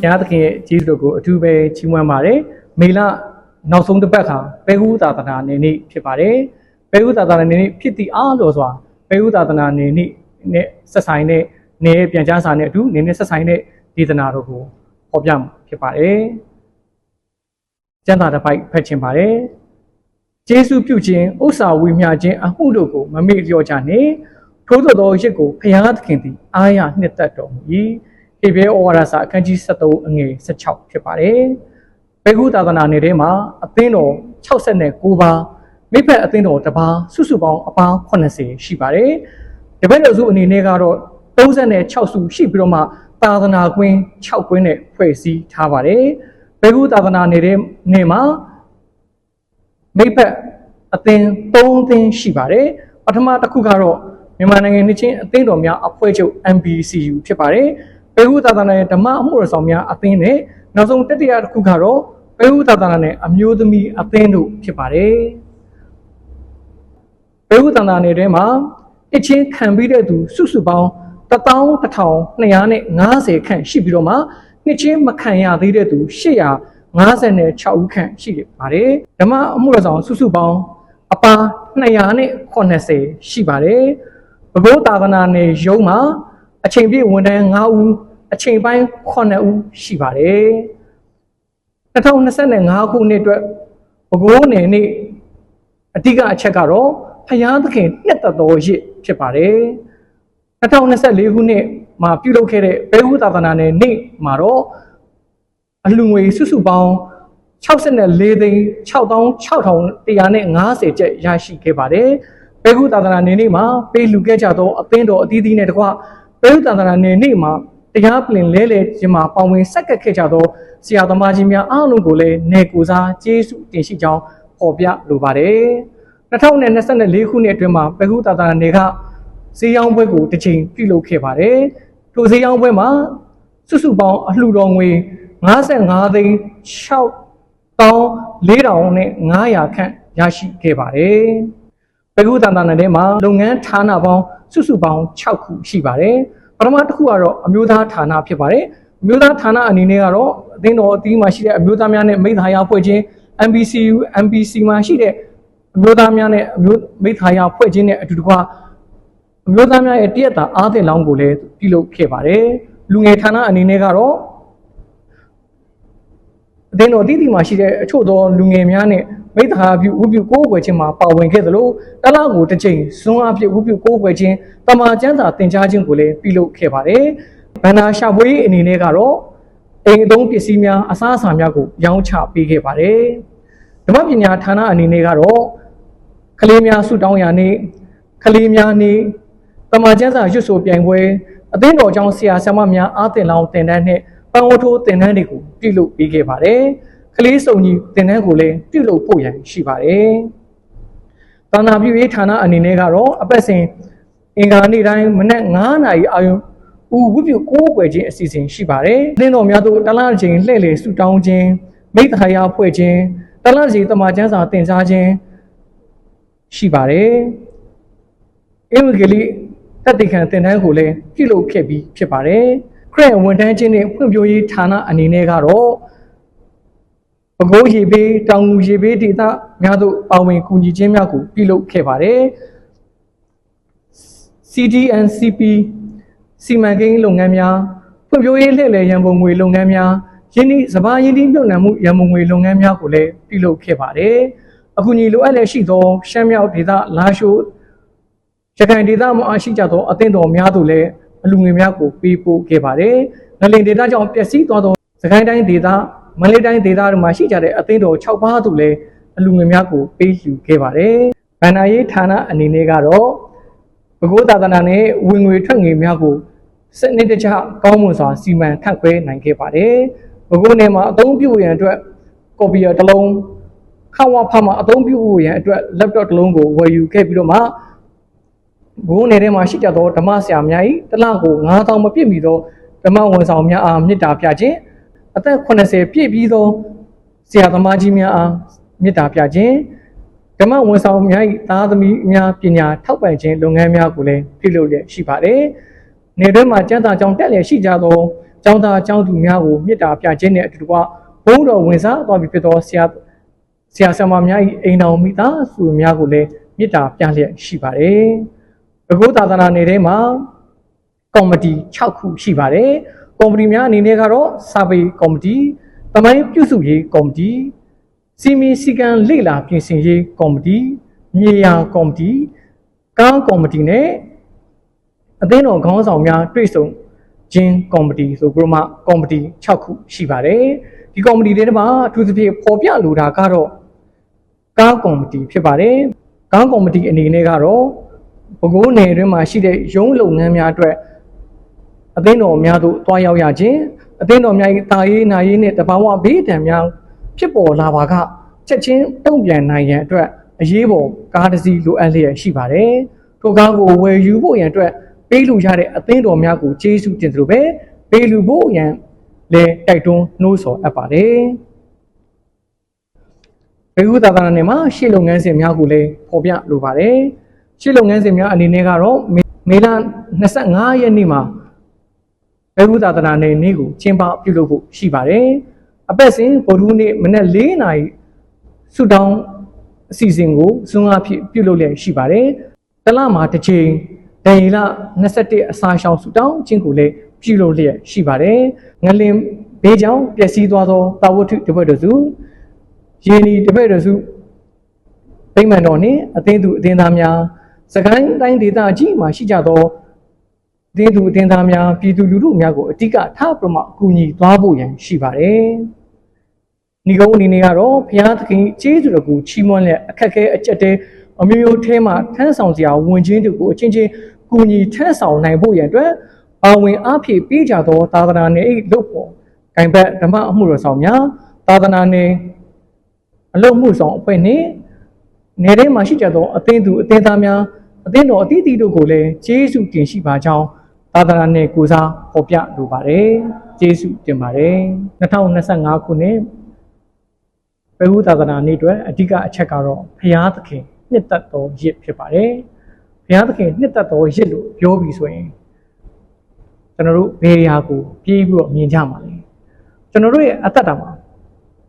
ဘုရားသခင်ရဲ့ကျေးဇူးတော်ကိုအထူးပဲချီးမွမ်းပါတယ်မေလနောက်ဆုံးတစ်ပတ်ခါပဲဟုသာသနာနေနေ့ဖြစ်ပါတယ်ပဲဟုသာသနာနေနေ့ဖြစ်သည့်အားလို့ဆိုတာပဲဟုသာသနာနေနေ့နဲ့ဆက်ဆိုင်တဲ့နေပြန်ကြားစာနဲ့အတူနေနဲ့ဆက်ဆိုင်တဲ့ဒေသနာတော်ကိုဟောပြမှာဖြစ်ပါတယ်ကျမ်းစာတစ်ပိုက်ဖတ်ခြင်းပါတယ်ကျေးဇူးပြုခြင်းဥစ္စာဝေမျှခြင်းအမှုတို့ကိုမမေ့လျော့ကြနှင့်ထိုးသောရစ်ကိုဖျားသခင်သည်အားရနှစ်သက်တော်မူ၏ ဟေဘဲဩဝါဒစာအခန်းကြီး73အငယ်16ဖြစ်ပါတယ်ဘေကုသာသနာနယ်ထဲမှာအသင်းတော်69ပါးမိဖက်အသင်းတော်တစ်ပါးစုစုပေါင်းအပါး80ရှိပါတယ်တပည့်တော်စုအနေနဲ့ကတော့36စုရှိပြီးတော့မှသာသနာကွင်း6ကွင်းနဲ့ဖွဲ့စည်းထားပါတယ်ဘေကုသာသနာနယ်ထဲနေမှာမိဖက်အသင်း3အသင်းရှိပါတယ်ပထမတစ်ခုကတော့မြန်မာနိုင်ငံနှစ်ချင်းအသင်းတော်များအဖွဲ့ချုပ် MBCU ဖြစ်ပါတယ် ပေဟုသာသနာရဲ့ဓမ္မအမှုရဆောင်များအသင်းနဲ့နောက်ဆုံးတတိယတစ်ခုကတော့ပေဟုသာသနာနဲ့အမျိုးသမီးအသင်းတို့ဖြစ်ပါတယ်ပေဟုသာသနာနယ်ထဲမှာအချင်းခံပြီးတဲ့သူစုစုပေါင်း11250ခန့်ရှိပြီးတော့မှနှစ်ချင်းမခံရသေးတဲ့သူ856ဦးခန့်ရှိပါတယ်ဓမ္မအမှုရဆောင်စုစုပေါင်းအပါ280ရှိပါတယ်ဘဘိုးသာသနာနယ်ရုံးမှာအချိန်ပြည့်ဝန်ထမ်း9ဦး အချိန်ပိုင်း9ဦးရှိပါတယ်2025ခုနှစ်အတွက်ဘဘိုးနယ်နေ့အဓိကအချက်ကတော့ဖယားသခင်နှစ်သက်တော်ရစ်ဖြစ်ပါတယ်2024ခုနှစ်မှာပြုလုပ်ခဲ့တဲ့ဘဲဟုသာသနာနယ်နေ့မှာတော့အလှငွေစုစုပေါင်း64သိန်း6650ကျပ်ရရှိခဲ့ပါတယ်။ဘေဟုသာသနာနေနေ့မှာပေးလူခဲ့ကြသောအသင်းတော်အသီးသီးနဲ့တကွဘေဟုသာသနာနေနေ့မှာ တရားပြင်လဲလှယ်ခြင်းမှာပါဝင်ဆက်ကပ်ခဲ့ကြသောဆရာသမားကြီးများအားလုံးကိုလည်းနေကိုစားကျေးဇူးတင်ရှိကြောင်းဖော်ပြလိုပါတယ်။2024ခုနှစ်အတွင်းမှာဘေဟုသာသနာနေကဈေးရောင်းပွဲကိုတစ်ချိန်ပြုလုပ်ခဲ့ပါတယ်။ထိုဈေးရောင်းပွဲမှာစုစုပေါင်းအလှူတော်ငွေ55သိန်း6,400နဲ့900ခန့်ရရှိခဲ့ပါတယ်။ပေကုသန္တနာထဲမှာလုပ်ငန်းဌာနပေါင်းစုစုပေါင်း6ခုရှိပါတယ်။ ပထမတစ်ခုကတော့အမျိုးသားဌာနဖြစ်ပါတယ်။အမျိုးသားဌာနအနေနဲ့ကတော့အသင်းတော်အသီးမှာရှိတဲ့အမျိုးသားများနဲ့မိသားရဖွဲ့ခြင်း MBCU MBC မှာရှိတဲ့အမျိုးသားများနဲ့အမျိုးမိသားရဖွဲ့ခြင်းနဲ့အတူတကွအမျိုးသားများရဲ့တရက်တာအားသင့်လောင်းကိုလည်းပြုလုပ်ခဲ့ပါတယ်။လူငယ်ဌာနအနေနဲ့ကတော့ အသင်းတော်တည်တည်မှာရှိတဲ့အချို့သောလူငယ်များနဲ့မိသားအပြုဥပြုကိုးကွယ်ခြင်းမှာပါဝင်ခဲ့သလိုတလားကိုတစ်ချိန်ဇွန်းအဖြစ်ဥပြုကိုးကွယ်ခြင်းတမာကျမ်းစာသင်ကြားခြင်းကိုလည်းပြုလုပ်ခဲ့ပါတယ်။ဗန္နာရှာဖွေးအနေနဲ့ကတော့အိမ်အသုံးပစ္စည်းများအစားအစာများကိုရောင်းချပေးခဲ့ပါတယ်။ဓမ္မပညာဌာနအနေနဲ့ကတော့ကလေးများဆုတောင်းရာနေ့ကလေးများနေ့တမာကျမ်းစာရွတ်ဆိုပြိုင်ပွဲအသင်းတော်ကျောင်းဆရာဆရာမများအားသင်လောင်းတင်တန်းနဲ့ ပန်းဝထိုးတင်တန်းတွေကိုပြုလုပ်ပေးခဲ့ပါတယ်။ကလေးစုံကြီးတင်တန်းကိုလည်းပြုလုပ်ဖို့ရန်ရှိပါတယ်။သာနာပြုရေးဌာနအနေနဲ့ကတော့အပတ်စဉ်အင်္ဂါနေ့တိုင်းမနက်9:00နာရီအာရုံဦးဝိပုကိုးကွယ်ခြင်းအစီအစဉ်ရှိပါတယ်။သင်းတော်များတို့တလားချိန်လှည့်လည်ဆူတောင်းခြင်းမိတ္တရာဖွဲ့ခြင်းတလားချိန်တမန်ကျမ်းစာသင်ကြားခြင်းရှိပါတယ်။အင်္ဂလိပ်တတိခံသင်တန်းကိုလည်းပြုလုပ်ခဲ့ပြီးဖြစ်ပါတယ်။ ခရစ်ဝန်ထမ်းချင်းနဲ့ဖွံ့ဖြိုးရေးဌာနအနေနဲ့ကတော့ပဲခူးရေဘေးတောင်ငူရေဘေးဒေသများသို့ပါဝင်ကူညီခြင်းများကိုပြုလုပ်ခဲ့ပါတယ်။ CDNCP စီမံကိန်းလုပ်ငန်းများဖွံ့ဖြိုးရေးလှည့်လည်ရန်ပုံငွေလုပ်ငန်းများယင်းဒီစဘာယင်းဒီမြုပ်နှံမှုရန်ပုံငွေလုပ်ငန်းများကိုလည်းပြုလုပ်ခဲ့ပါတယ်။အခုညီလိုအပ်လက်ရှိသောရှမ်းမြောက်ဒေသလာရှိုးရခိုင်ဒေသမှာရှိကြသောအသင်းတော်များတို့လည်း အလူငွေများကိုပေးပို့ခဲ့ပါတယ်။ငလင်ဒေသကြောင့်ပျက်စီးသွားသောစကိုင်းတိုင်းဒေသမန္တလေးတိုင်းဒေသတို့မှာရှိကြတဲ့အသင်းတော်6ပါးတို့လည်းအလူငွေများကိုပေးလှူခဲ့ပါတယ်။ဗန္နာရေးဌာနအနေနဲ့ကတော့ဘဂိုးသာသနာနဲ့ဝင်ငွေထွက်ငွေများကိုစနစ်တကျကောင်းမွန်စွာစီမံခန့်ခွဲနိုင်ခဲ့ပါတယ်။ဘဂိုးနယ်မှာအသုံးပြုရန်အတွက်ကော်ပီယာတစ်လုံးခဝဖမှာအသုံးပြုရန်အတွက် laptop တစ်လုံးကိုဝယ်ယူခဲ့ပြီးတော့မှ ဘိုးနယ်ထဲမှာရှိကြသောဓမ္မဆရာများ၏တစ်လကို9000မပြည့်မီသောဓမ္မဝန်ဆောင်များအားမေတ္တာပြခြင်းအသက်80ပြည့်ပြီးသောဆရာသမားကြီးများအားမေတ္တာပြခြင်းဓမ္မဝန်ဆောင်များ၏သားသမီးများပညာထောက်ပံ့ခြင်းလုပ်ငန်းများကိုလည်းပြုလုပ်လျက်ရှိပါတယ်။နေတွင်းမှာကျမ်းစာကြောင့်တက်လျက်ရှိကြသောကျောင်းသားကျောင်းသူများကိုမေတ္တာပြခြင်းနဲ့အတူတကွဘုန်းတော်ဝင်စားသွားပြီးဖြစ်သောဆရာဆရာဆရာမများ၏အိမ်တော်မိသားစုများကိုလည်းမေတ္တာပြလျက်ရှိပါတယ်။ ဘဂုသာသနာနယ်ထဲမှာကော်မတီ6ခုရှိပါတယ်။ကော်မတီများအနေနဲ့ကတော့စာပေကော်မတီတမိုင်းပြုစုရေးကော်မတီစီမီစီကံလေ့လာပြင်ဆင်ရေးကော်မတီမြေယာကော်မတီကားကော်မတီနဲ့အသင်းတော်ခေါင်းဆောင်များတွေ့ဆုံခြင်းကော်မတီဆိုပြီးတော့မှကော်မတီ6ခုရှိပါတယ်ဒီကော်မတီတွေထဲမှာအထူးသဖြင့်ပေါ်ပြလိုတာကတော့ကားကော်မတီဖြစ်ပါတယ်ကားကော်မတီအနေနဲ့ကတော့ ဘကိုးနယ်တွင်မှာရှိတဲ့ရုံးလုပ်ငန်းများအတွက်အသင်းတော်များသို့တွားရောက်ရခြင်းအသင်းတော်များ၏တာရေးနာရေးနဲ့တဘာဝဘေးဒဏ်များဖြစ်ပေါ်လာပါကချက်ချင်းတုံ့ပြန်နိုင်ရန်အတွက်အရေးပေါ်ကားတစ်စီးလိုအပ်လျက်ရှိပါတယ်ထိုကားကိုဝယ်ယူဖို့ရန်အတွက်ပေးလူရတဲ့အသင်းတော်များကိုကျေးဇူးတင်သလိုပဲပေးလူဖို့ရန်လည်းတိုက်တွန်းနှိုးဆော်အပ်ပါတယ်ဘေဟုသာသနာနယ်မှာရှေ့လုပ်ငန်းစဉ်များကိုလည်းဖော်ပြလိုပါတယ် ရှေ့လုပ်ငန်းစဉ်များအနေနဲ့ကတော့မေလ25ရက်နေ့မှာဘေဟုသာသနာနယ်နေ့ကိုကျင်းပပြုလုပ်ဖို့ရှိပါတယ်အပတ်စဉ်ဗုဒ္ဓဟူးနေ့မနက်၄နာရီဆုတောင်းအစီအစဉ်ကိုဇွန်အဖြစ်ပြုလုပ်လျက်ရှိပါတယ်။တလမှာတစ်ချိန်ဒန်ရီလ21အစာရှောင်ဆုတောင်းခြင်းကိုလည်းပြုလုပ်လျက်ရှိပါတယ်။ငလင်ဘေးကြောင့်ပျက်စီးသွားသောတာဝတ္ထုတစ်ပတ်တော်စုယင်းဒီတစ်ပတ်တော်စုဗိမာန်တော်နှင့်အသင်းသူအသင်းသားများ စကိုင်းတိုင်းဒေသကြီးမှာရှိကြသောအသင်းသူအသင်းသားများပြည်သူလူထုများကိုအတိကထားပြမအကူအညီသွားဖို့ရန်ရှိပါတယ်။ဒီကုန်းအနေနဲ့ကတော့ဘုရားသခင်ကျေးဇူးတော်ကိုချီးမွမ်းလက်အခက်ခဲအကျက်တဲ့အမျိုးမျိုးထဲမှာထမ်းဆောင်စရာဝင်ချင်းတို့ကိုအချင်းချင်းကူညီထမ်းဆောင်နိုင်ဖို့ရန်အတွက်ပါဝင်အားဖြည့်ပေးကြသောသာသနာနယ်၏လုပ်ဖို့ကံဘက်ဓမ္မအမှုတော်ဆောင်များသာသနာနယ်အလုပ်မှုဆောင်အဖွဲ့နှင့်နယ်ထဲမှာရှိကြသောအသင်းသူအသင်းသားများ အသင်းတော်အသီးသီးတို့ကိုလည်းကျေးဇူးတင်ရှိပါကြောင်းသာသနာနယ်ကိုစားဖော်ပြလိုပါတယ်ကျေးဇူးတင်ပါတယ်2025ခုနှစ်ဘဟုသာသနာနေ့အတွက်အဓိကအချက်ကတော့ဖရာသခင်နှစ်သက်သောရစ်ဖြစ်ပါတယ်။ဘုရားသခင်နှစ်သက်သောရစ်လို့ပြောပြီးဆိုရင်ကျွန်တော်တို့ဘယ်ရာကိုပြေးပြီးတော့မြင်ကြမှာလဲ။ကျွန်တော်တို့ရဲ့အသက်တာမှာ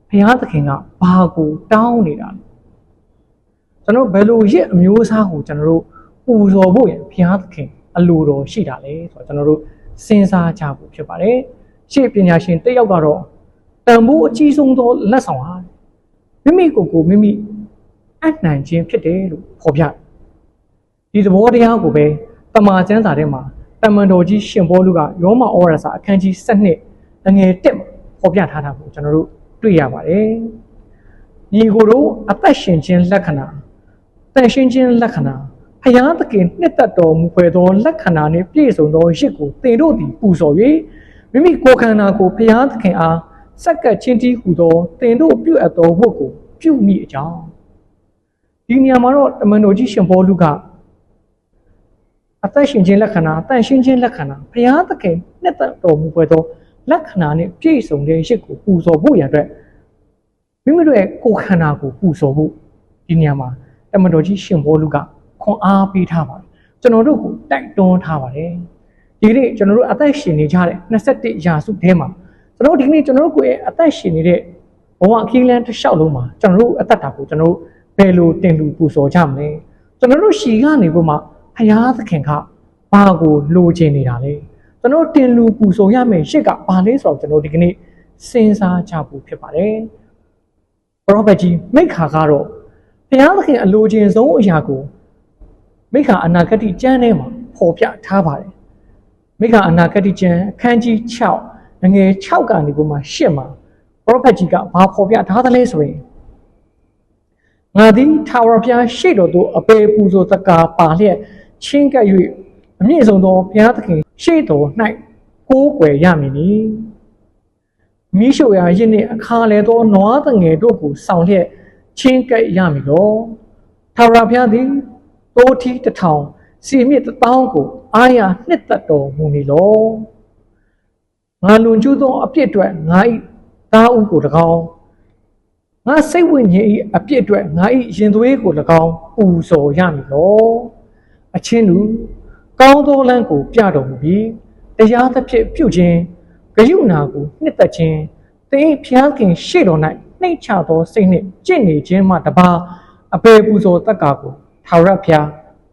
ဘုရားသခင်ကဘာကိုတောင်းနေတာလဲ။ကျွန်တော်ဘယ်လိုရစ်အမျိုးအစားကိုကျွန်တော်တို့ ပူဇော်ဖို့ရဘုရားသခင်အလိုတော်ရှိတာလဲဆိုတော့ကျွန်တော်တို့စဉ်းစားကြဖို့ဖြစ်ပါတယ်။ရှေ့ပညာရှင်တစ်ယောက်ကတော့တန်ဖိုးအကြီးဆုံးသောလက်ဆောင်ဟာမိမိကိုယ်ကိုမိမိအနိုင်ခြင်းဖြစ်တယ်လို့ဖော်ပြဒီသဘောတရားကိုပဲတမာကျမ်းစာထဲမှာတမန်တော်ကြီးရှင်ဘောလူကယောမဩရစာအခန်းကြီး7အငယ်1မှာဖော်ပြထားတာကိုကျွန်တော်တို့တွေ့ရပါတယ်ညီကိုတို့အသက်ရှင်ခြင်းလက္ခဏာတန်ရှင်းခြင်းလက္ခဏာ ဖယားသခင်နှစ်သက်တော်မူဖွယ်သောလက္ခဏာနှင့်ပြည့်စုံသောရစ်ကိုသင်တို့သည်ပူဇော်၍မိမိကိုယ်ခန္ဓာကိုဖယားသခင်အားစက္ကပ်ချင်းတီးဟူသောသင်တို့ပြုအပ်သောဝတ်ကိုပြုမိအကြောင်းဒီနေရာမှာတော့တမန်တော်ကြီးရှင်ဘောလူကအသက်ရှင်ခြင်းလက္ခဏာတန်ရှင်းခြင်းလက္ခဏာဘုရားသခင်နှစ်သက်တော်မူပွဲသောလက္ခဏာနဲ့ပြည့်စုံတဲ့ရစ်ကိုပူဇော်ဖို့ရတဲ့မိမိတို့ရဲ့ကိုယ်ခန္ဓာကိုပူဇော်ဖို့ဒီနေရာမှာတမန်တော်ကြီးရှင်ဘောလူက ခွန်အားပေးထားပါတယ်ကျွန်တော်တို့ကိုတိုက်တွန်းထားပါတယ်ဒီနေ့ကျွန်တော်တို့အသက်ရှင်နေကြတဲ့21ရာစုထဲမှာကျွန်တော်တို့ဒီနေ့ကျွန်တော်တို့ကိုရဲ့အသက်ရှင်နေတဲ့ဘဝအခီးလန်းတစ်လျှောက်လုံးမှာကျွန်တော်တို့အသက်တာကိုကျွန်တော်တို့ဘယ်လိုတင်လူပူဇော်ကြမလဲကျွန်တော်တို့ရှီကနေဖို့မှာဖယားသခင်ကဘာကိုလိုချင်နေတာလဲကျွန်တော်တင်လူပူဇော်ရမယ်ရှစ်ကဘာလဲဆိုတော့ကျွန်တော်ဒီကနေ့စဉ်းစားကြဖို့ဖြစ်ပါတယ်ပရောဖက်ကြီးမိခါကတော့ဘုရားသခင်အလိုချင်ဆုံးအရာကို မိခါအနာဂတ်ကျမ်းထဲမှာဖော်ပြထားပါတယ်မိခါအနာဂတ်ကျမ်းအခန်းကြီး6ငွေ6ကနေပုံမှာ8မှာပရောဖက်ကြီးကဘာဖော်ပြထားသလဲဆိုရင်ငါသည်ထာဝရဘုရားရှေ့တော်သို့အပေပူဇော်တကာပါလျက်ချင်းကပ်၍အမြင့်ဆုံးသောဘုရားသခင်ရှေ့တော်၌ကိုးကွယ်ရမည်နီမိရှုရာရစ်နှင့်အခါလေသောနွားတငယ်တို့ကိုဆောင်လျက်ချင်းကပ်ရမည်လောထာဝရဘုရားသည် တိုးထီးတထောင်စီမြစ်တထောင်ကိုအာရနှစ်သက်တော်မူမည်လောငါလွန်ကျူးသောအပြစ်အတွက်ငါ၏သားဦးကို၎င်းငါစိတ်ဝိညာဉ်ဤအပြစ်အတွက်ငါဤရင်သွေးကို၎င်းပူဇော်ရမည်လောအချင်းလူကောင်းသောလမ်းကိုပြတော်မူပြီးတရားသဖြင့်ပြုခြင်းဂယုနာကိုနှစ်သက်ခြင်းသင်၏ဖျားခင်ရှေ့တော်၌နှိမ့်ချသောစိတ်နှင့်ကြင့်နေခြင်းမှတပါအပေပူဇော်တက္ကာကို ထာဝရဘုရား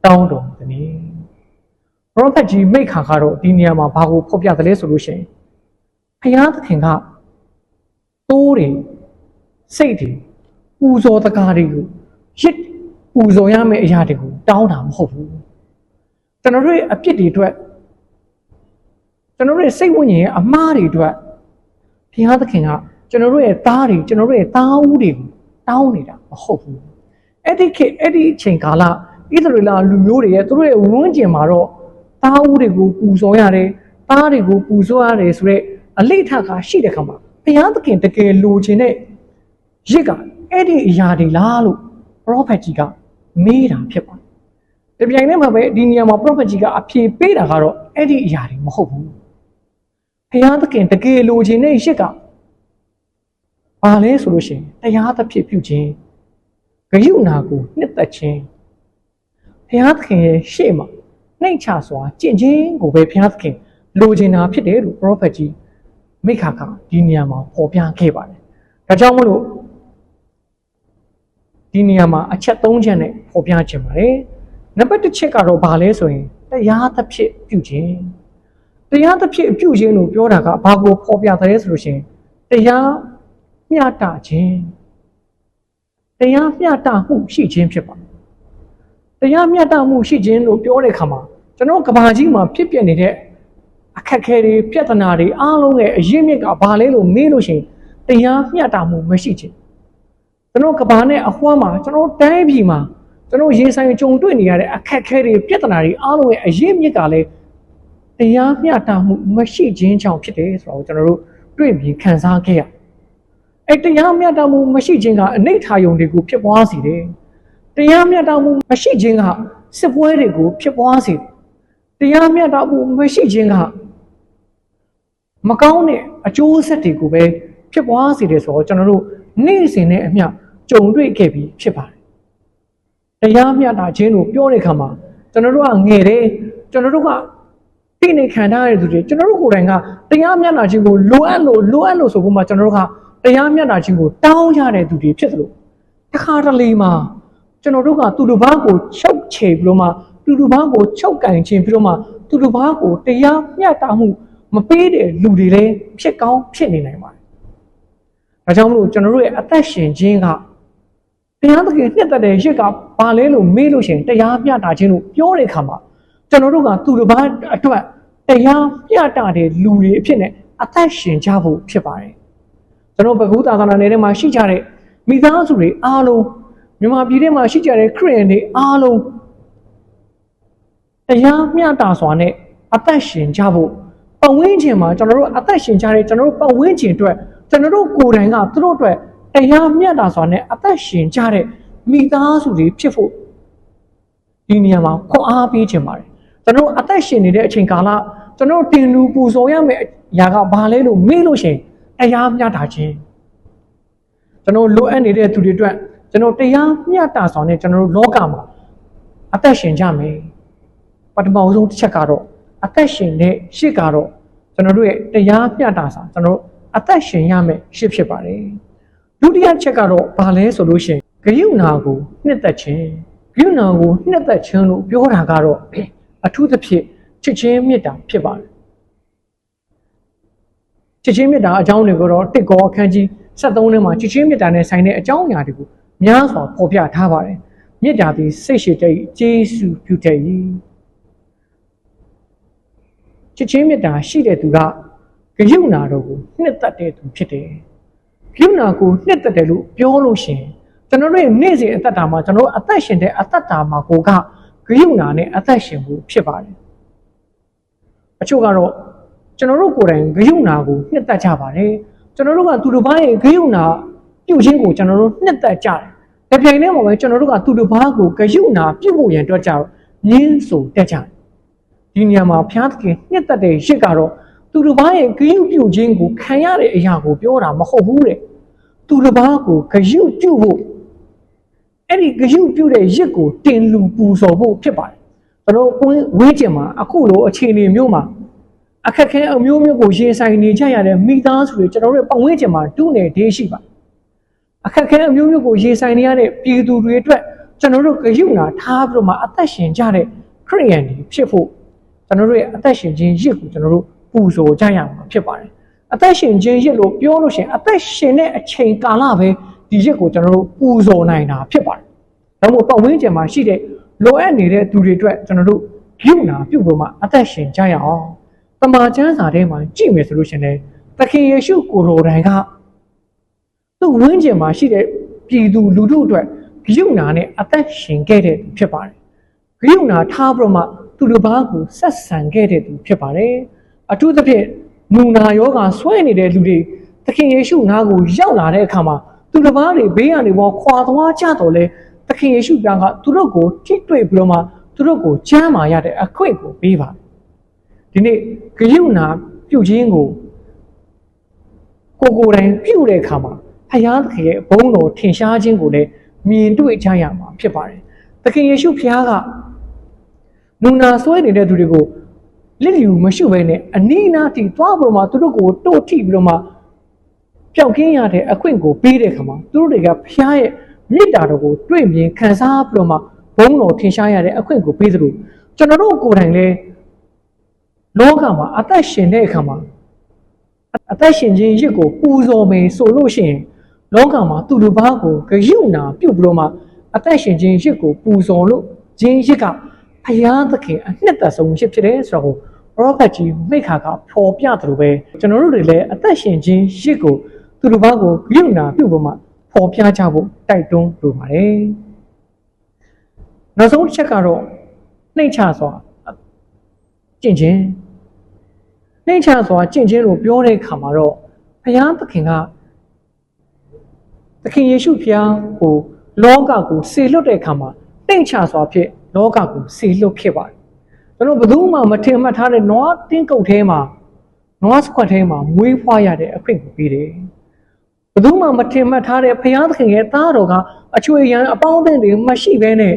တောင်းတော်မူသည်။ပရောဖက်ကြီးမိခါကတော့ဒီနေရာမှာဘာကိုဖော်ပြသလဲဆိုလို့ရှိရင်ဘုရားသခင်ကတိုးတယ်စိတ်တွေပူဇော်တက္ကာတွေကိုရစ်ပူဇော်ရမယ့်အရာတွေကိုတောင်းတာမဟုတ်ဘူး။ကျွန်တော်တို့ရဲ့အပြစ်တွေအတွက်ကျွန်တော်တို့ရဲ့စိတ်ဝိညာဉ်ရဲ့အမှားတွေအတွက်ဘုရားသခင်ကကျွန်တော်တို့ရဲ့သားတွေကျွန်တော်တို့ရဲ့သားဦးတွေကိုတောင်းနေတာမဟုတ်ဘူး အဲ့ဒီခေတ်အဲ့ဒီအချိန်ကာလဣသရေလလူမျိုးတွေရဲ့သူတို့ရဲ့ဝန်းကျင်မှာတော့သားဦးတွေကိုပူဇော်ရတယ်သားတွေကိုပူဇော်ရတယ်ဆိုတော့အလိထကရှိတဲ့ခါမှာဘုရားသခင်တကယ်လိုချင်တဲ့ရစ်ကအဲ့ဒီအရာတွေလားလို့ prophet ကြီးကမေးတာဖြစ်ပါတယ်။ဒီပြိုင်နဲ့မှာပဲဒီနေရာမှာ prophet ကြီးကအဖြေပေးတာကတော့အဲ့ဒီအရာတွေမဟုတ်ဘူး။ဘုရားသခင်တကယ်လိုချင်တဲ့ရစ်ကဘာလဲဆိုလို့ရှိရင်တရားသဖြင့်ပြုခြင်း ဂယုဏကိုနှစ်သက်ခြင်းဘုရားသခင်ရဲ့ရှေ့မှာနှိမ့်ချစွာကျင့်ခြင်းကိုပဲဘုရားသခင်လိုချင်တာဖြစ်တယ်လို့ prophet ကြီးမိခါကဒီနေရာမှာပေါ်ပြခဲ့ပါတယ်။ဒါကြောင့်မလို့ဒီနေရာမှာအချက်၃ချက်နဲ့ပေါ်ပြခြင်းပါတယ်။နံပါတ်၁ချက်ကတော့ဘာလဲဆိုရင်တရားသဖြင့်ပြုခြင်းတရားသဖြင့်ပြုခြင်းလို့ပြောတာကဘာကိုပေါ်ပြတယ်ဆိုလို့ရှိရင်တရားမျှတခြင်း တရားမျှတမှုရှိခြင်းဖြစ်ပါတရားမျှတမှုရှိခြင်းလို့ပြောတဲ့အခါမှာကျွန်တော်ကဘာကြီးမှာဖြစ်ပျက်နေတဲ့အခက်အခဲတွေပြဿနာတွေအားလုံးရဲ့အရင်းမြစ်ကဘာလဲလို့မေးလို့ရှိရင်တရားမျှတမှုမရှိခြင်းကျွန်တော်ကဘာနဲ့အခွမ်းမှာကျွန်တော်တိုင်းပြည်မှာကျွန်တော်ရင်ဆိုင်ကြုံတွေ့နေရတဲ့အခက်အခဲတွေပြဿနာတွေအားလုံးရဲ့အရင်းမြစ်ကလည်းတရားမျှတမှုမရှိခြင်းကြောင့်ဖြစ်တယ်ဆိုတော့ကျွန်တော်တို့တွေ့ပြီးခံစားခဲ့ရတယ် အဲ့တရားမျှတမှုမရှိခြင်းကအနိဋ္ဌာယုံတွေကိုဖြစ်ပွားစေတယ်။တရားမျှတမှုမရှိခြင်းကစစ်ပွဲတွေကိုဖြစ်ပွားစေတယ်။တရားမျှတမှုမရှိခြင်းကမကောင်းတဲ့အကျိုးဆက်တွေကိုပဲဖြစ်ပွားစေတယ်ဆိုတော့ကျွန်တော်တို့နေ့စဉ်နဲ့အမျှကြုံတွေ့ခဲ့ပြီးဖြစ်ပါတယ်။တရားမျှတခြင်းကိုပြောတဲ့အခါမှာကျွန်တော်တို့ကငယ်တယ်ကျွန်တော်တို့ကတိနေခံထားရတဲ့သူတွေကျွန်တော်တို့ကိုယ်တိုင်ကတရားမျှတခြင်းကိုလိုအပ်လို့လိုအပ်လို့ဆိုဖို့မှကျွန်တော်တို့က တရားမျှတခြင်းကိုတောင်းကြတဲ့သူတွေဖြစ်သလိုတခါတလေမှာကျွန်တော်တို့ကသူတို့ဘာကိုချုပ်ချယ်ပြီးတော့မှသူတို့ဘာကိုချုပ်ကန်ခြင်းပြီးတော့မှသူတို့ဘာကိုတရားမျှတမှုမပေးတဲ့လူတွေလည်းဖြစ်ကောင်းဖြစ်နေနိုင်ပါတယ်။ဒါကြောင့်မလို့ကျွန်တော်တို့ရဲ့အသက်ရှင်ခြင်းကတရားသခင်နှစ်သက်တဲ့ရစ်ကဘာလဲလို့မေးလို့ရှိရင်တရားမျှတခြင်းလို့ပြောတဲ့အခါမှာကျွန်တော်တို့ကသူတို့ဘာအတွက်တရားမျှတတဲ့လူတွေအဖြစ်နဲ့အသက်ရှင်ကြဖို့ဖြစ်ပါတယ် ကျွန်တော်ဘဂုသာသနာနယ်ထဲမှာရှိကြတဲ့မိသားစုတွေအားလုံးမြန်မာပြည်ထဲမှာရှိကြတဲ့ခရစ်ယာန်တွေအားလုံးတရားမျှတစွာနဲ့အသက်ရှင်ကြဖို့ပတ်ဝန်းကျင်မှာကျွန်တော်တို့အသက်ရှင်ကြတဲ့ကျွန်တော်တို့ပတ်ဝန်းကျင်အတွက်ကျွန်တော်တို့ကိုယ်တိုင်ကသူတို့အတွက်တရားမျှတစွာနဲ့အသက်ရှင်ကြတဲ့မိသားစုတွေဖြစ်ဖို့ဒီနေရာမှာခွန်အားပေးခြင်းပါတယ်ကျွန်တော်အသက်ရှင်နေတဲ့အချိန်ကာလကျွန်တော်တင်လူပူဇော်ရမယ့်အရာကဘာလဲလို့မေးလို့ရှိရင် တရားမျှတာခြင်းကျွန်တော်လိုအပ်နေတဲ့သူတွေအတွက်ကျွန်တော်တရားမျှတာဆောင်နဲ့ကျွန်တော်တို့လောကမှာအသက်ရှင်ကြမယ်ပထမဆုံးတစ်ချက်ကတော့အသက်ရှင်တဲ့ရှစ်ကတော့ကျွန်တော်တို့ရဲ့တရားမျှတာဆောင်ကျွန်တော်တို့အသက်ရှင်ရမယ်ရှစ်ဖြစ်ပါတယ်ဒုတိယချက်ကတော့ဘာလဲဆိုလို့ရှိရင်ဂယုဏကိုနှစ်သက်ခြင်းဂယုဏကိုနှစ်သက်ခြင်းလို့ပြောတာကတော့အထူးသဖြင့်ချစ်ချင်းမေတ္တာဖြစ်ပါတယ် ချစ်ချင်းမေတ္တာအကြောင်းတွေကိုတော့တစ်ကောအခန်းကြီး73ထဲမှာချစ်ချင်းမေတ္တာနဲ့ဆိုင်တဲ့အကြောင်းအရာတွေကိုများစွာဖော်ပြထားပါတယ်။မေတ္တာသည်စိတ်ရှိတဲ့ကျေးဇူးပြုတဲ့၏ချစ်ချင်းမေတ္တာရှိတဲ့သူကဂယုဏတော်ကိုနှစ်သက်တဲ့သူဖြစ်တယ်။ဂယုဏကိုနှစ်သက်တယ်လို့ပြောလို့ရှိရင်ကျွန်တော်တို့ရဲ့နေ့စဉ်အသက်တာမှာကျွန်တော်အသက်ရှင်တဲ့အသက်တာမှာကိုကဂယုဏနဲ့အသက်ရှင်မှုဖြစ်ပါတယ်။အချို့ကတော့ ကျွန်တော်တို့ကိုယ်တိုင်ဂယုဏကိုနှစ်သက်ကြပါတယ်ကျွန်တော်တို့ကသူတို့ဘာရဲ့ဂယုဏပြုတ်ခြင်းကိုကျွန်တော်တို့နှစ်သက်ကြတယ်။ဒါပြိုင်နေမှာပဲကျွန်တော်တို့ကသူတို့ဘာကိုဂယုဏပြုတ်ဖို့ရန်အတွက်ကြတော့ငင်းဆိုတက်ကြတယ်။ဒီနေရာမှာဖျားသခင်နှစ်သက်တဲ့ရစ်ကတော့သူတို့ဘာရဲ့ဂယုပြုတ်ခြင်းကိုခံရတဲ့အရာကိုပြောတာမဟုတ်ဘူးတဲ့။သူတို့ဘာကိုဂယုပြုတ်ဖို့အဲ့ဒီဂယုပြုတ်တဲ့ရစ်ကိုတင်လူပူဇော်ဖို့ဖြစ်ပါတယ်။ကျွန်တော်ဝင်းကျင်မှာအခုလိုအခြေအနေမျိုးမှာ အခက်ခဲအမျိုးမျိုးကိုရင်ဆိုင်နေကြရတဲ့မိသားစုတွေကျွန်တော်တို့ရဲ့ပတ်ဝန်းကျင်မှာတူးနေဒေးရှိပါအခက်ခဲအမျိုးမျိုးကိုရင်ဆိုင်နေရတဲ့ပြည်သူတွေအတွက်ကျွန်တော်တို့ဂရုဏာထားပြီးတော့မှအသက်ရှင်ကြတဲ့ခရိယန်တွေဖြစ်ဖို့ကျွန်တော်တို့ရဲ့အသက်ရှင်ခြင်းရစ်ကိုကျွန်တော်တို့ပူဇော်ကြရမှာဖြစ်ပါတယ်အသက်ရှင်ခြင်းရစ်လို့ပြောလို့ရှိရင်အသက်ရှင်တဲ့အချိန်ကာလပဲဒီရစ်ကိုကျွန်တော်တို့ပူဇော်နိုင်တာဖြစ်ပါတယ်ဒါမှမဟုတ်ပတ်ဝန်းကျင်မှာရှိတဲ့လိုအပ်နေတဲ့သူတွေအတွက်ကျွန်တော်တို့ဂရုဏာပြုလို့မှအသက်ရှင်ကြရအောင် တမန်ကျမ်းစာထဲမှာကြည့်မယ်ဆိုလို့ရှိရင်လည်းသခင်ယေရှုကိုယ်တော်တိုင်ကသူ့ဝန်းကျင်မှာရှိတဲ့ပြည်သူလူထုအတွက်ဂရုဏာနဲ့အသက်ရှင်ခဲ့တဲ့သူဖြစ်ပါတယ်ဂရုဏာထားပြီးတော့မှသူတို့ဘာကိုဆက်ဆံခဲ့တဲ့သူဖြစ်ပါတယ်အထူးသဖြင့်နူနာယောဂါဆွဲနေတဲ့လူတွေသခင်ယေရှုနာကိုရောက်လာတဲ့အခါမှာသူတစ်ပါးတွေဘေးကနေပေါ်ခွာသွားကြတော့လေသခင်ယေရှုကသူတို့ကိုထိတွေ့ပြီးတော့မှသူတို့ကိုချမ်းမာရတဲ့အခွင့်ကိုပေးပါတယ် ဒီနေ့ဂယုဏပြုတ်ခြင်းကိုကိုကိုယ်တိုင်ပြုတ်တဲ့အခါမှာဖယားသခင်ရဲ့ဘုန်းတော်ထင်ရှားခြင်းကိုလည်းမြင်တွေ့ကြရမှာဖြစ်ပါတယ်။သခင်ယေရှုဖျားကနူနာဆွဲနေတဲ့သူတွေကိုလက်လျူမရှိဘဲနဲ့အနိနာတီသွားပြီးတော့မှသူတို့ကိုတို့ထိပြီးတော့မှပျောက်ကင်းရတဲ့အခွင့်ကိုပေးတဲ့ခါမှာသူတို့တွေကဖျားရဲ့မေတ္တာတော်ကိုတွေ့မြင်ခံစားပြီးတော့မှဘုန်းတော်ထင်ရှားရတဲ့အခွင့်ကိုပေးသလိုကျွန်တော်တို့ကိုယ်တိုင်လည်း လောကမှာအသက်ရှင်တဲ့အခါမှာအသက်ရှင်ခြင်းရစ်ကိုပူဇော်မယ်ဆိုလို့ရှိရင်လောကမှာသူလူဘာကိုဂယုဏပြုတ်ပြီးတော့မှအသက်ရှင်ခြင်းရစ်ကိုပူဇော်လို့ခြင်းရစ်ကဖယားသခင်အနှစ်သက်ဆုံးရစ်ဖြစ်တယ်ဆိုတော့ရောဘတ်ကြီးမိခါကဖော်ပြတယ်လို့ပဲကျွန်တော်တို့တွေလည်းအသက်ရှင်ခြင်းရစ်ကိုသူလူဘာကိုဂယုဏပြုတ်ပြီးမှဖော်ပြကြဖို့တိုက်တွန်းလိုပါတယ်နောက်ဆုံးတစ်ချက်ကတော့နှိမ့်ချစွာကျင့်ခြင်း နှိမ့်ချစွာကျင့်ခြင်းလို့ပြောတဲ့အခါမှာတော့ဘုရားသခင်ကသခင်ယေရှုဖျားကိုလောကကိုဆေလွတ်တဲ့အခါမှာနှိမ့်ချစွာဖြင့်လောကကိုဆေလွတ်ခဲ့ပါတယ်ကျွန်တော်ဘယ်သူမှမထင်မှတ်ထားတဲ့နွားတင်းကုတ်ထဲမှာနွားစခွက်ထဲမှာမွေးဖွားရတဲ့အခွင့်ကိုပေးတယ်ဘယ်သူမှမထင်မှတ်ထားတဲ့ဘုရားသခင်ရဲ့သားတော်ကအချွေရန်အပေါင်းအသင်းတွေမရှိဘဲနဲ့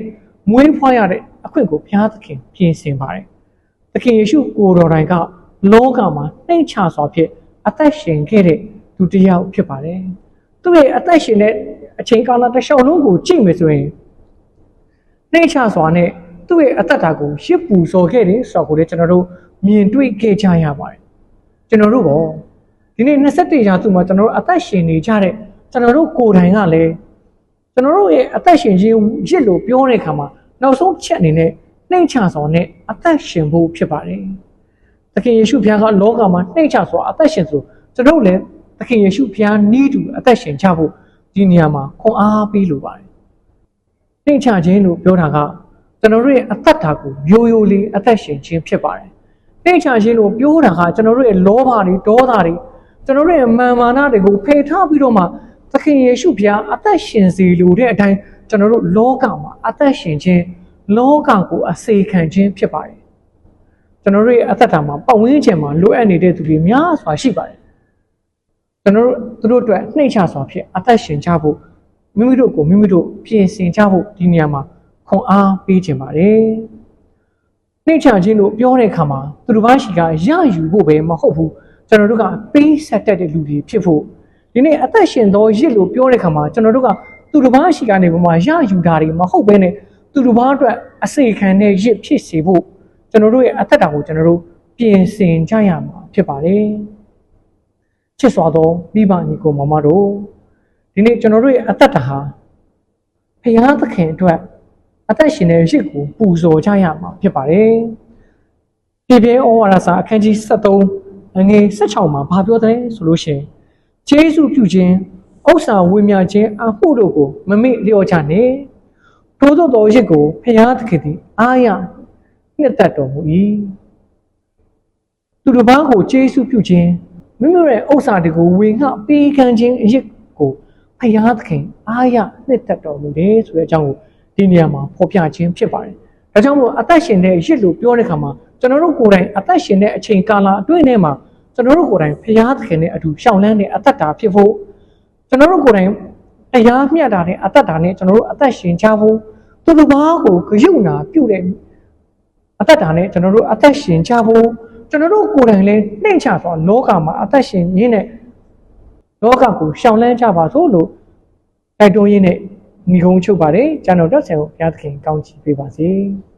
မွေးဖွားရတဲ့အခွင့်ကိုဘုရားသခင်ပြင်ဆင်ပါတယ်သခင်ယေရှုကိုယ်တော်တိုင်က လောကမှာနှိမ့်ချစွာဖြင့်အသက်ရှင်ခဲ့တဲ့သူတစ်ယောက်ဖြစ်ပါတယ်။သူ့ရဲ့အသက်ရှင်တဲ့အချိန်ကာလတစ်လျှောက်လုံးကိုကြည့်မယ်ဆိုရင်နှိမ့်ချစွာနဲ့သူ့ရဲ့အသက်တာကိုရှစ်ပူစော်ခဲ့တယ်ဆိုတော့ကိုလည်းကျွန်တော်တို့မြင်တွေ့ခဲ့ကြရပါတယ်။ကျွန်တော်တို့ပေါ့ဒီနေ့21ရာစုမှာကျွန်တော်တို့အသက်ရှင်နေကြတဲ့ကျွန်တော်တို့ကိုယ်တိုင်ကလည်းကျွန်တော်တို့ရဲ့အသက်ရှင်ခြင်းရစ်လို့ပြောတဲ့အခါမှာနောက်ဆုံးချက်အနေနဲ့နှိမ့်ချစွာနဲ့အသက်ရှင်ဖို့ဖြစ်ပါတယ်။ သခင်ယေရှုဘုရားကလောကမှာနှိမ့်ချစွာအသက်ရှင်ဆိုကျွန်တော်လည်းသခင်ယေရှုဘုရားနီးတူအသက်ရှင်ကြဖို့ဒီနေရာမှာခွန်အားပေးလိုပါတယ်။နှိမ့်ချခြင်းလို့ပြောတာကကျွန်တော်တို့ရဲ့အသက်တာကိုရိုးရိုးလေးအသက်ရှင်ခြင်းဖြစ်ပါတယ်။နှိမ့်ချခြင်းလို့ပြောတာကကျွန်တော်တို့ရဲ့လောဘတွေဒေါသတွေကျွန်တော်တို့ရဲ့မာမာနတွေကိုဖယ်ထားပြီးတော့မှသခင်ယေရှုဘုရားအသက်ရှင်စေလိုတဲ့အတိုင်းကျွန်တော်တို့လောကမှာအသက်ရှင်ခြင်းလောကကိုအစေခံခြင်းဖြစ်ပါတယ် ကျွန်တော်တို့ရဲ့အသက်တာမှာပတ်ဝန်းကျင်မှာလိုအပ်နေတဲ့သူတွေများစွာရှိပါတယ်ကျွန်တော်တို့သူတို့အတွက်နှိမ့်ချစွာဖြင့်အသက်ရှင်ကြဖို့မိမိတို့ကိုမိမိတို့ပြင်ဆင်ကြဖို့ဒီနေရာမှာခွန်အားပေးခြင်းပါတယ်နှိမ့်ချခြင်းလို့ပြောတဲ့အခါမှာသူတို့ဘာရှိကရယူဖို့ပဲမဟုတ်ဘူးကျွန်တော်တို့ကပေးဆက်တတ်တဲ့လူတွေဖြစ်ဖို့ဒီနေ့အသက်ရှင်သောရစ်လို့ပြောတဲ့အခါမှာကျွန်တော်တို့ကသူတို့ဘာရှိကနေပေါ်မှာရယူတာတွေမဟုတ်ဘဲနဲ့သူတို့ဘာအတွက်အစေခံတဲ့ရစ်ဖြစ်စေဖို့ ကျွန်တော်တို့ရဲ့အသက်တာကိုကျွန်တော်တို့ပြင်ဆင်ကြရမှာဖြစ်ပါတယ်ချစ်စွာသောမိဘညီကိုမမတို့ဒီနေ့ကျွန်တော်တို့ရဲ့အသက်တာဟာဖခင်သခင်အတွက်အသက်ရှင်တဲ့ရစ်ကိုပူဇော်ကြရမှာဖြစ်ပါတယ်ပြပြဩဝါဒစာအခန်းကြီး73အငယ်16မှာဘာပြောတယ်ဆိုလို့ရှိရင်ကျေးဇူးပြုခြင်းဥစ္စာဝေမျှခြင်းအမှုတို့ကိုမမေ့လျော့ချနဲ့ထို့သောသောရစ်ကိုဖခင်သခင်သည်အားရ နှစ်သက်တော်မူ၏သူတစ်ပါးကိုကျေးဇူးပြုခြင်းမိမိရဲ့ဥစ္စာတွေကိုဝေငှပေးခံခြင်းအရေးကိုဖယားသခင်အားရနှစ်သက်တော်မူတယ်ဆိုတဲ့အကြောင်းကိုဒီနေရာမှာဖော်ပြခြင်းဖြစ်ပါတယ်။ဒါကြောင့်မို့အသက်ရှင်တဲ့ရစ်လို့ပြောတဲ့အခါမှာကျွန်တော်တို့ကိုယ်တိုင်အသက်ရှင်တဲ့အချိန်ကာလအတွင်းထဲမှာကျွန်တော်တို့ကိုယ်တိုင်ဖယားသခင်နဲ့အတူရှောင်လန်းတဲ့အသက်တာဖြစ်ဖို့ကျွန်တော်တို့ကိုယ်တိုင်တရားမျှတာတဲ့အသက်တာနဲ့ကျွန်တော်တို့အသက်ရှင်ကြဖို့သူတစ်ပါးကိုဂရုဏာပြုတဲ့ အသက်တာနဲ့ကျွန်တော်တို့အသက်ရှင်ကြဖို့ကျွန်တော်တို့ကိုယ်တိုင်လည်းနှိမ့်ချစွာလောကမှာအသက်ရှင်ရင်းနဲ့လောကကိုရှောင်လန်းကြပါစို့လို့တိုက်တွန်းရင်းနဲ့ညီကုန်းချုပ်ပါတယ်ကျွန်တော်တက်ဆင်ကိုဘုရားသခင်ကောင်းချီးပေးပါစေ။